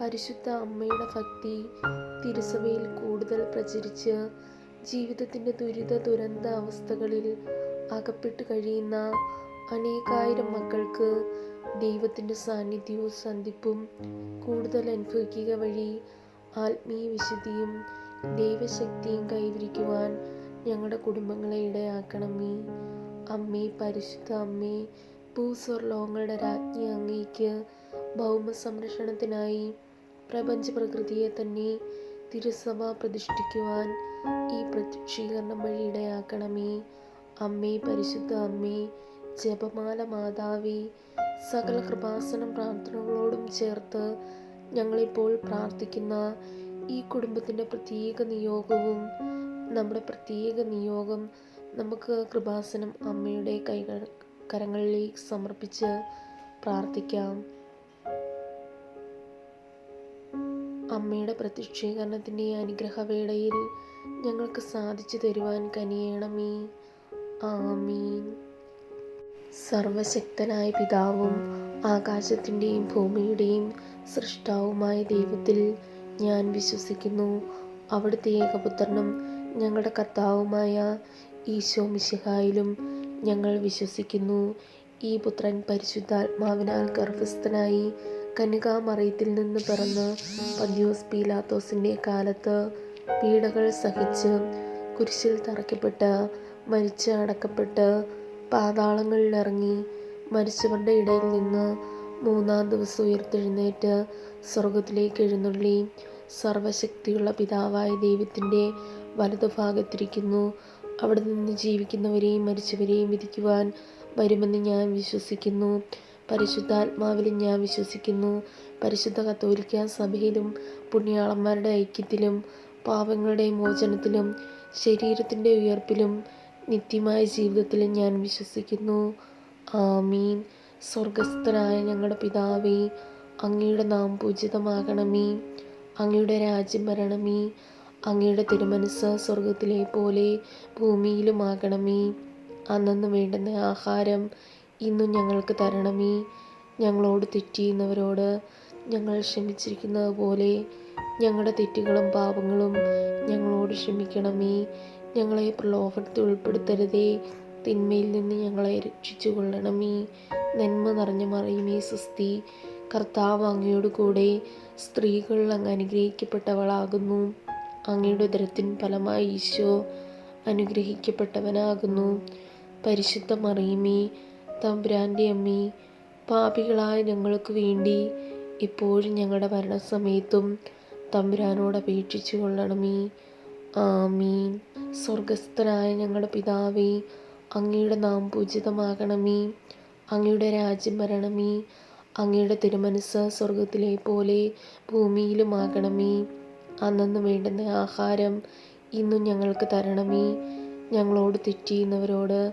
പരിശുദ്ധ അമ്മയുടെ ഭക്തി തിരുസഭയിൽ കൂടുതൽ പ്രചരിച്ച് ജീവിതത്തിന്റെ ദുരിത ദുരന്ത അവസ്ഥകളിൽ അകപ്പെട്ട് കഴിയുന്ന അനേകായിരം മക്കൾക്ക് ദൈവത്തിന്റെ സാന്നിധ്യവും സന്ധിപ്പും കൂടുതൽ അനുഭവിക്കുക വഴി ആത്മീയ വിശുദ്ധിയും ദൈവശക്തിയും കൈവരിക്കുവാൻ ഞങ്ങളുടെ കുടുംബങ്ങളെ ഇടയാക്കണമേ. അമ്മേ പരിശുദ്ധ അമ്മേ ഭൂസ്വർലോകങ്ങളുടെ രാജ്ഞി അങ്ങേക്ക് ഭൗമ സംരക്ഷണത്തിനായി പ്രപഞ്ച പ്രകൃതിയെ തന്നെ തിരുസഭ പ്രതിഷ്ഠിക്കുവാൻ ഈ പ്രത്യക്ഷീകരണം വഴി ഇടയാക്കണമേ. അമ്മേ പരിശുദ്ധ അമ്മേ ജപമാല മാതാവേ സകല കൃപാസനം പ്രാർത്ഥനകളോടും ചേർത്ത് ഞങ്ങളിപ്പോൾ പ്രാർത്ഥിക്കുന്ന ഈ കുടുംബത്തിന്റെ പ്രത്യേക നിയോഗവും നമ്മുടെ പ്രത്യേക നിയോഗം നമുക്ക് കൃപാസനം അമ്മയുടെ കൈകൾ കരങ്ങളിലേക്ക് സമർപ്പിച്ച് പ്രാർത്ഥിക്കാം. അമ്മയുടെ പ്രത്യക്ഷീകരണത്തിന്റെ അനുഗ്രഹവേളയിൽ ഞങ്ങൾക്ക് സാധിച്ചു തരുവാൻ കനിയണമേ. ആമീൻ. സർവശക്തനായ പിതാവും ആകാശത്തിന്റെയും ഭൂമിയുടെയും സൃഷ്ടാവുമായ ദൈവത്തിൽ ഞാൻ വിശ്വസിക്കുന്നു. അവിടുത്തെ ഏകപുത്രനും ഞങ്ങളുടെ കർത്താവുമായ ഈശോ മിശിഹായിലും ഞങ്ങൾ വിശ്വസിക്കുന്നു. ഈ പുത്രൻ പരിശുദ്ധാത്മാവിനാൽ ഗർഭസ്ഥനായി കന്യകാമറയത്തിൽ നിന്ന് പിറന്ന പന്തിയോസ് പീലാത്തോസിന്റെ കാലത്ത് പീഡകൾ സഹിച്ച് കുരിശിൽ തറയ്ക്കപ്പെട്ട് മരിച്ച് അടക്കപ്പെട്ട് പാതാളങ്ങളിലിറങ്ങി മരിച്ചവരുടെ ഇടയിൽ നിന്ന് മൂന്നാം ദിവസം ഉയർത്തെഴുന്നേറ്റ് സ്വർഗത്തിലേക്ക് എഴുന്നള്ളി. സർവശക്തിയുള്ള പിതാവായ ദൈവത്തിന്റെ വലതുഭാഗത്തിരിക്കുന്നു. അവിടെ നിന്ന് ജീവിക്കുന്നവരെയും മരിച്ചവരെയും വിധിക്കുവാൻ വരുമെന്ന് ഞാൻ വിശ്വസിക്കുന്നു. പരിശുദ്ധാത്മാവിലും ഞാൻ വിശ്വസിക്കുന്നു. പരിശുദ്ധ കത്തോലിക്ക സഭയിലും പുണ്യാളന്മാരുടെ ഐക്യത്തിലും പാപങ്ങളുടെ മോചനത്തിലും ശരീരത്തിന്റെ ഉയർപ്പിലും നിത്യമായ ജീവിതത്തിലും ഞാൻ വിശ്വസിക്കുന്നു. ആമീൻ. സ്വർഗസ്ഥനായ ഞങ്ങളുടെ പിതാവേ അങ്ങയുടെ നാം പൂജിതമാകണമേ. അങ്ങയുടെ രാജ്യം വരണമേ. അങ്ങയുടെ തിരുമനസ് സ്വർഗത്തിലെ പോലെ ഭൂമിയിലുമാകണമേ. അന്നു വേണ്ടുന്ന ആഹാരം ഇന്നും ഞങ്ങൾക്ക് തരണമേ ഞങ്ങളോട് തെറ്റിയുന്നവരോട് ഞങ്ങൾ ക്ഷമിച്ചിരിക്കുന്നത് പോലെ ഞങ്ങളുടെ തെറ്റുകളും പാപങ്ങളും ഞങ്ങളോട് ക്ഷമിക്കണമേ ഞങ്ങളെ പ്രലോഭനത്തിൽ ഉൾപ്പെടുത്തരുതേ. തിന്മയിൽ നിന്ന് ഞങ്ങളെ രക്ഷിച്ചു കൊള്ളണമേ നന്മ നിറഞ്ഞ മറിയുമേ സുസ്തി കർത്താവ് അങ്ങയോട് കൂടെ സ്ത്രീകൾ അങ്ങ് അനുഗ്രഹിക്കപ്പെട്ടവളാകുന്നു. അങ്ങയുടെ ഉദരത്തിൻ ഫലമായി ഈശോ അനുഗ്രഹിക്കപ്പെട്ടവനാകുന്നു. പരിശുദ്ധ മറിയുമേ തമ്പുരാന്റെ അമ്മി പാപികളായ ഞങ്ങൾക്ക് വേണ്ടി ഇപ്പോഴും ഞങ്ങളുടെ മരണസമയത്തും തമ്പുരാനോട് അപേക്ഷിച്ചു കൊള്ളണമേ. ആമീൻ. സ്വർഗസ്ഥനായ ഞങ്ങളുടെ പിതാവേ അങ്ങയുടെ നാം പൂജിതമാകണമേ. അങ്ങയുടെ രാജ്യം വരണമേ. അങ്ങയുടെ തിരുമനസ് സ്വർഗത്തിലെ പോലെ ഭൂമിയിലുമാകണമേ. അന്നു വേണ്ടുന്ന ആഹാരം ഇന്നും ഞങ്ങൾക്ക് തരണമേ. ഞങ്ങളോട് തെറ്റിയുന്നവരോട്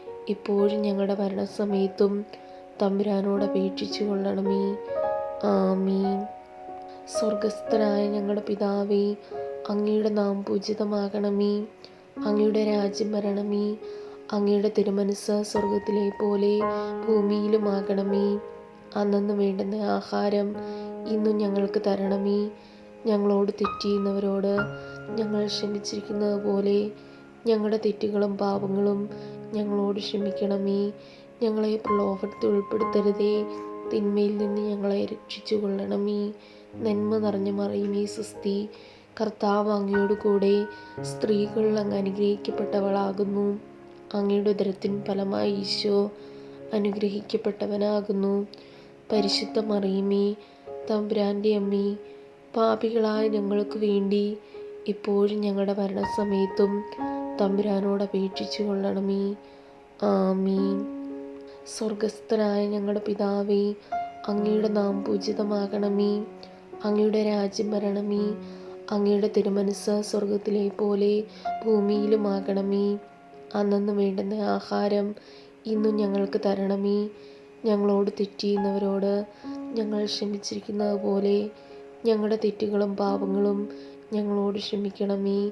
ഇപ്പോഴും ഞങ്ങളുടെ മരണസമയത്തും തമ്പുരാനോട് അപേക്ഷിച്ചു കൊള്ളണമേ. ആമീൻ. സ്വർഗസ്ഥനായ ഞങ്ങളുടെ പിതാവേ അങ്ങയുടെ നാം പൂജിതമാകണമേ. അങ്ങയുടെ രാജ്യം വരണമേ. അങ്ങയുടെ തിരുമനസ് സ്വർഗത്തിലെ പോലെ ഭൂമിയിലുമാകണമേ. അന്നു വേണ്ടുന്ന ആഹാരം ഇന്നും ഞങ്ങൾക്ക് തരണമേ. ഞങ്ങളോട് തെറ്റിയുന്നവരോട് ഞങ്ങൾ ക്ഷമിച്ചിരിക്കുന്നത് പോലെ ഞങ്ങളുടെ തെറ്റുകളും പാപങ്ങളും ഞങ്ങളോട് ക്ഷമിക്കണമേ. ഞങ്ങളെ പ്രലോഭനത്തിൽ ഉൾപ്പെടുത്തരുതേ. തിന്മയിൽ നിന്ന് ഞങ്ങളെ രക്ഷിച്ചു കൊള്ളണമേ നന്മ നിറഞ്ഞു മറിയുമേ സുസ്തി. കർത്താവ് അങ്ങയോട് കൂടെ സ്ത്രീകൾ അങ്ങ് അനുഗ്രഹിക്കപ്പെട്ടവളാകുന്നു. അങ്ങയുടെ ഉദരത്തിൻ ഫലമായി ഈശോ അനുഗ്രഹിക്കപ്പെട്ടവനാകുന്നു. പരിശുദ്ധ മറിയുമേ തമ്പുരാന്റെ അമ്മി പാപികളായ ഞങ്ങൾക്ക് വേണ്ടി ഇപ്പോഴും ഞങ്ങളുടെ മരണസമയത്തും തമ്പുരാനോട് അപേക്ഷിച്ചു കൊള്ളണമേ ആമീൻ. സ്വർഗസ്ഥനായ ഞങ്ങളുടെ പിതാവേ അങ്ങയുടെ നാം പൂജിതമാകണമേ. അങ്ങയുടെ രാജ്യം വരണമേ. അങ്ങയുടെ തിരുമനസ് സ്വർഗത്തിലെ പോലെ ഭൂമിയിലുമാകണമേ. അന്നു വേണ്ടുന്ന ആഹാരം ഇന്നും ഞങ്ങൾക്ക് തരണമേ. ഞങ്ങളോട് തെറ്റിയുന്നവരോട് ഞങ്ങൾ ക്ഷമിച്ചിരിക്കുന്നത് പോലെ ഞങ്ങളുടെ തെറ്റുകളും പാപങ്ങളും ഞങ്ങളോട് ക്ഷമിക്കണമേ.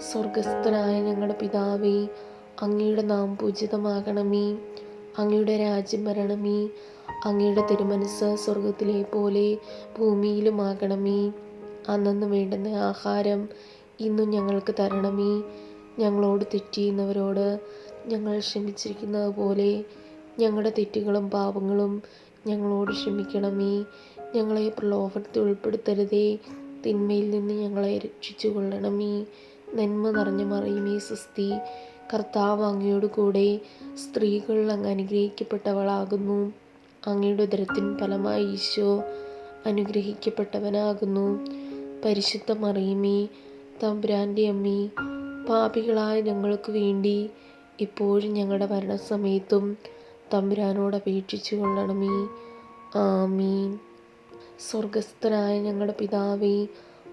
സ്വർഗസ്ഥനായ ഞങ്ങളുടെ പിതാവേ അങ്ങയുടെ നാം പൂജിതമാകണമേ അങ്ങയുടെ രാജ്യം വരണമേ അങ്ങയുടെ തിരുമനസ് സ്വർഗത്തിലെ പോലെ ഭൂമിയിലുമാകണമേ. അന്നു വേണ്ടുന്ന ആഹാരം ഇന്നും ഞങ്ങൾക്ക് തരണമേ. ഞങ്ങളോട് തെറ്റിയുന്നവരോട് ഞങ്ങൾ ക്ഷമിച്ചിരിക്കുന്നത് പോലെ ഞങ്ങളുടെ തെറ്റുകളും പാപങ്ങളും ഞങ്ങളോട് ക്ഷമിക്കണമേ. ഞങ്ങളെ പ്രലോഭനത്തിൽ ഉൾപ്പെടുത്തരുതേ. തിന്മയിൽ നിന്ന് ഞങ്ങളെ രക്ഷിച്ചു കൊള്ളണമേ നന്മ നിറഞ്ഞ മറിയുമേ സുസ്ഥി കർത്താവ് അങ്ങയോട് കൂടെ സ്ത്രീകൾ അങ്ങ് അനുഗ്രഹിക്കപ്പെട്ടവളാകുന്നു. അങ്ങയുടെ ഉദരത്തിൻ ഫലമായി ഈശോ അനുഗ്രഹിക്കപ്പെട്ടവനാകുന്നു. പരിശുദ്ധ മറിയുമേ തമ്പുരാന്റെ അമ്മി പാപികളായ ഞങ്ങൾക്ക് വേണ്ടി ഇപ്പോഴും ഞങ്ങളുടെ മരണസമയത്തും തമ്പുരാനോട് അപേക്ഷിച്ചു കൊള്ളണമേ. ആമീൻ. സ്വർഗസ്ഥനായ ഞങ്ങളുടെ പിതാവേ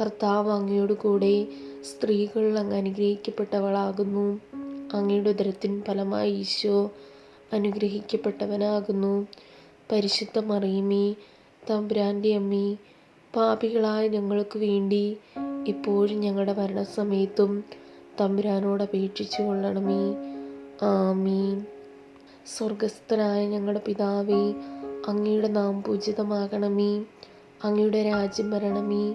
കർത്താവ് അങ്ങയോട് കൂടെ സ്ത്രീകൾ അങ്ങ് അനുഗ്രഹിക്കപ്പെട്ടവളാകുന്നു. അങ്ങയുടെ ഉദരത്തിൻ ഫലമായി ഈശോ അനുഗ്രഹിക്കപ്പെട്ടവനാകുന്നു. പരിശുദ്ധ മറിയുമേ തമ്പുരാന്റെ അമ്മി പാപികളായ ഞങ്ങൾക്ക് വേണ്ടി ഇപ്പോഴും ഞങ്ങളുടെ മരണസമയത്തും തമ്പുരാനോട് അപേക്ഷിച്ചു കൊള്ളണമേ. ആമീൻ. സ്വർഗസ്ഥനായ ഞങ്ങളുടെ പിതാവേ അങ്ങയുടെ നാം പൂജിതമാകണമേ. അങ്ങയുടെ രാജ്യം വരണമേ.